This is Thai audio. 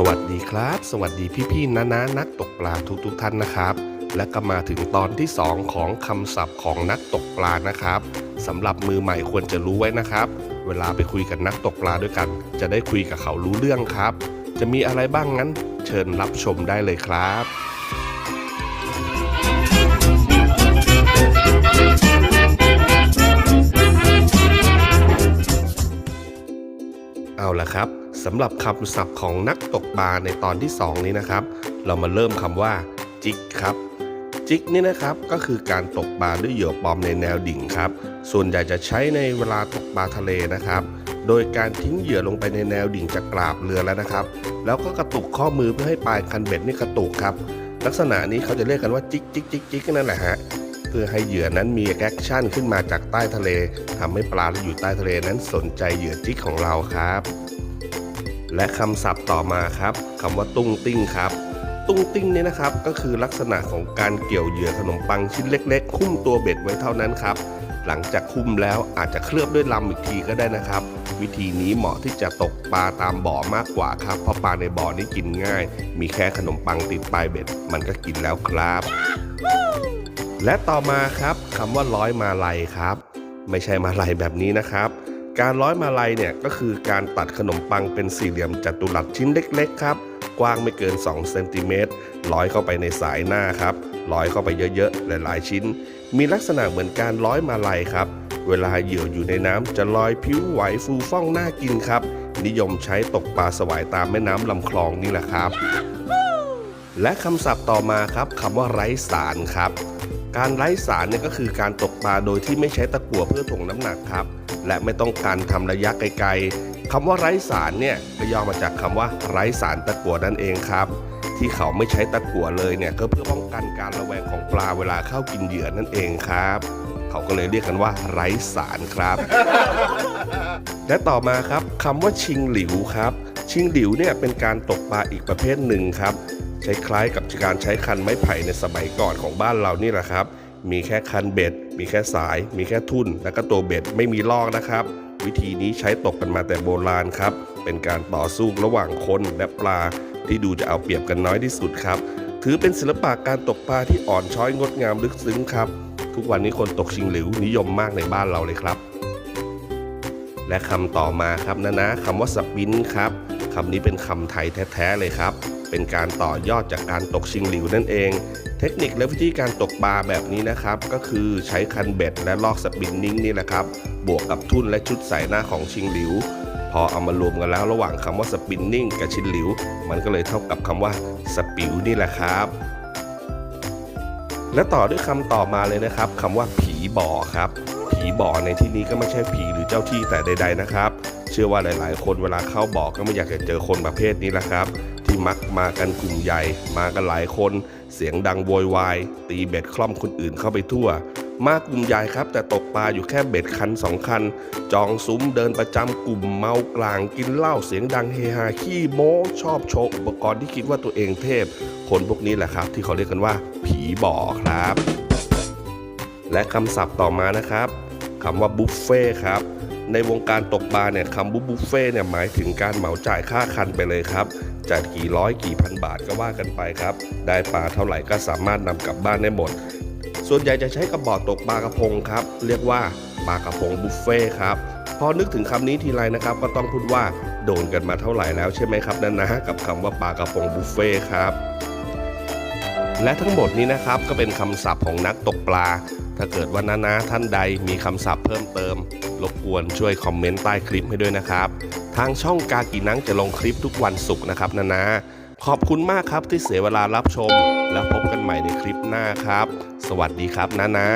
สวัสดีครับ สวัสดีพี่ๆนะนะนักตกปลาทุกๆท่านนะครับ และก็มาถึงตอนที่ 2 ของคำศัพท์ของนักตกปลานะครับสำหรับมือใหม่ควรจะรู้ไว้นะครับ เวลาไปคุยกับนักตกปลาด้วยกัน จะได้คุยกับเขารู้เรื่องครับ จะมีอะไรบ้างงั้น เชิญรับชมได้เลยครับเอาละครับ สำหรับคำศัพท์ของนักตกปลาในตอนที่ 2 นี้นะครับ เรามาเริ่มคำว่า จิกครับ จิกนี่นะครับก็คือการตกปลาด้วยเหยื่อปลอมในแนวดิ่งครับ ส่วนใหญ่จะใช้ในเวลาตกปลาทะเลนะครับ โดยการทิ้งเหยื่อลงไปในแนวดิ่งจากกราบเรือแล้วนะครับ แล้วก็กระตุกข้อมือเพื่อให้ปลายคันเบ็ดนี่กระตุกครับ ลักษณะนี้เขาจะเรียกกันว่าจิกจิกจิกจิกนั่นแหละฮะเพื่อให้เหยื่อนั้นมีแอคชั่นขึ้นมาจากใต้ทะเลทำให้ปลาที่อยู่ใต้ทะเลนั้นสนใจเหยื่อจิกของเราครับ และคำศัพท์ต่อมาครับคำว่าตุ้งติ้งครับ ตุ้งติ้งเนี่ยนะครับ ก็คือลักษณะของการเกี่ยวเหยื่อขนมปังชิ้นเล็ก ๆ คุ้มตัวเบ็ดไว้เท่านั้นครับ หลังจากคุ้มแล้วอาจจะเคลือบด้วยลำอีกทีก็ได้นะครับ วิธีนี้เหมาะที่จะตกปลาตามบ่อมากกว่าครับเพราะปลาในบ่อนี่กินง่าย มีแค่ขนมปังติดปลายเบ็ด มันก็กินแล้วครับ และต่อมาครับคำว่าร้อยมาลัยครับ ไม่ใช่มาลัยแบบนี้นะครับ การร้อยมาลัยเนี่ยก็คือการตัดขนมปังเป็นสี่เหลี่ยมจัตุรัสชิ้นเล็กๆครับ กว้างไม่เกิน2เซนติเมตรร้อยเข้าไปในสายหน้าครับร้อยเข้าไปเยอะๆ หลายๆชิ้น มีลักษณะเหมือนการร้อยมาลัยครับ เวลาเหยื่ออยู่ในน้ำจะลอยผิวไหวฟูฟ่องน่ากินครับ นิยมใช้ตกปลาสวายตามแม่น้ำลำคลองนี่แหละครับ และคำศัพท์ต่อมาครับคำว่าไร้สารครับ การไร้สารเนี่ยก็คือการตกปลาโดยที่ไม่ใช้ตะกั่วเพื่อถ่วงน้ำหนักครับ และไม่ต้องการทำระยะไกลๆคำว่าไร้สารเนี่ยก็ย่อมาจากคำว่าไร้สารตะกั่วนั่นเองครับ ที่เขาไม่ใช้ตะกั่วเลยเนี่ยก็เพื่อป้องกันการระแวงของปลาเวลาเข้ากินเหยื่อนั่นเองครับเขาก็เลยเรียกกันว่าไร้สารครับ และต่อมาครับคำว่าชิงหลิวครับ ชิงหลิวเนี่ยเป็นการตกปลาอีกประเภทหนึ่งครับใช้คล้ายกับการใช้คันไม้ไผ่ในสมัยก่อนของบ้านเรานี่แหละครับ มีแค่คันเบ็ด มีแค่สาย มีแค่ทุ่น แล้วก็ตัวเบ็ดไม่มีลอกนะครับ วิธีนี้ใช้ตกกันมาแต่โบราณครับ เป็นการต่อสู้ระหว่างคนและปลาที่ดูจะเอาเปรียบกันน้อยที่สุดครับ ถือเป็นศิลปะการตกปลาที่อ่อนช้อยงดงามลึกซึ้งครับ ทุกวันนี้คนตกชิงหลิวนิยมมากในบ้านเราเลยครับ และคำต่อมาครับนะนะคำว่าสปินครับคำนี้เป็นคำไทยแท้ๆเลยครับ เป็นการต่อยอดจากการตกชิงหลิวนั่นเอง เทคนิคและวิธีการตกปลาแบบนี้นะครับ ก็คือใช้คันเบ็ดและลอกสปินนิ่งนี่แหละครับ บวกกับทุ่นและชุดใส่หน้าของชิงหลิว พอเอามารวมกันแล้วระหว่างคำว่าสปินนิ่งกับชิงหลิว มันก็เลยเท่ากับคำว่าสปิวนี่แหละครับและต่อด้วยคำต่อมาเลยนะครับคำว่าผีบ่อครับ ผีบ่อในที่นี้ก็ไม่ใช่ผีหรือเจ้าที่แต่ใด ๆนะครับ เชื่อว่าหลาย ๆ คนเวลาเข้าบ่อก็ไม่อยากจะเจอคนประเภทนี้แหละครับ ที่มักมากันกลุ่มใหญ่ มากันหลายคน เสียงดังโวยวาย ตีเบ็ดคล่อมคนอื่นเข้าไปทั่ว มากกลุ่มใหญ่ครับ แต่ตกปลาอยู่แค่เบ็ดคันสองคัน จองซุ้มเดินประจำกลุ่มเมากลางกินเหล้าเสียงดังเฮฮาขี้โม้ชอบโชว์อุปกรณ์ที่คิดว่าตัวเองเทพ คนพวกนี้แหละครับ ที่เขาเรียกกันว่า ผีบ่อครับ และคำศัพท์ต่อมานะครับคำว่าบุฟเฟ่ครับในวงการตกปลาเนี่ยคำบุฟเฟ่เนี่ยหมายถึงการเหมาจ่ายค่าคันไปเลยครับ จากกี่ร้อยกี่พันบาทก็ว่ากันไปครับ ได้ปลาเท่าไหร่ก็สามารถนำกลับบ้านได้หมด ส่วนใหญ่จะใช้กระบอกตกปลากระพงครับ เรียกว่าปลากระพงบุฟเฟ่ครับพอนึกถึงคำนี้ทีไรนะครับ ก็ต้องพูดว่าโดนกันมาเท่าไหร่แล้วใช่ไหมครับนั่นนะกับคำว่าปลากระพงบุฟเฟ่ครับ และทั้งหมดนี้นะครับก็เป็นคำศัพท์ของนักตกปลา ถ้าเกิดว่านานาท่านใดมีคำศัพท์เพิ่มเติม รบกวนช่วยคอมเมนต์ใต้คลิปให้ด้วยนะครับ ทางช่องกากีนังจะลงคลิปทุกวันศุกร์นะครับนานาขอบคุณมากครับที่เสียเวลารับชม แล้วพบกันใหม่ในคลิปหน้าครับ สวัสดีครับนานา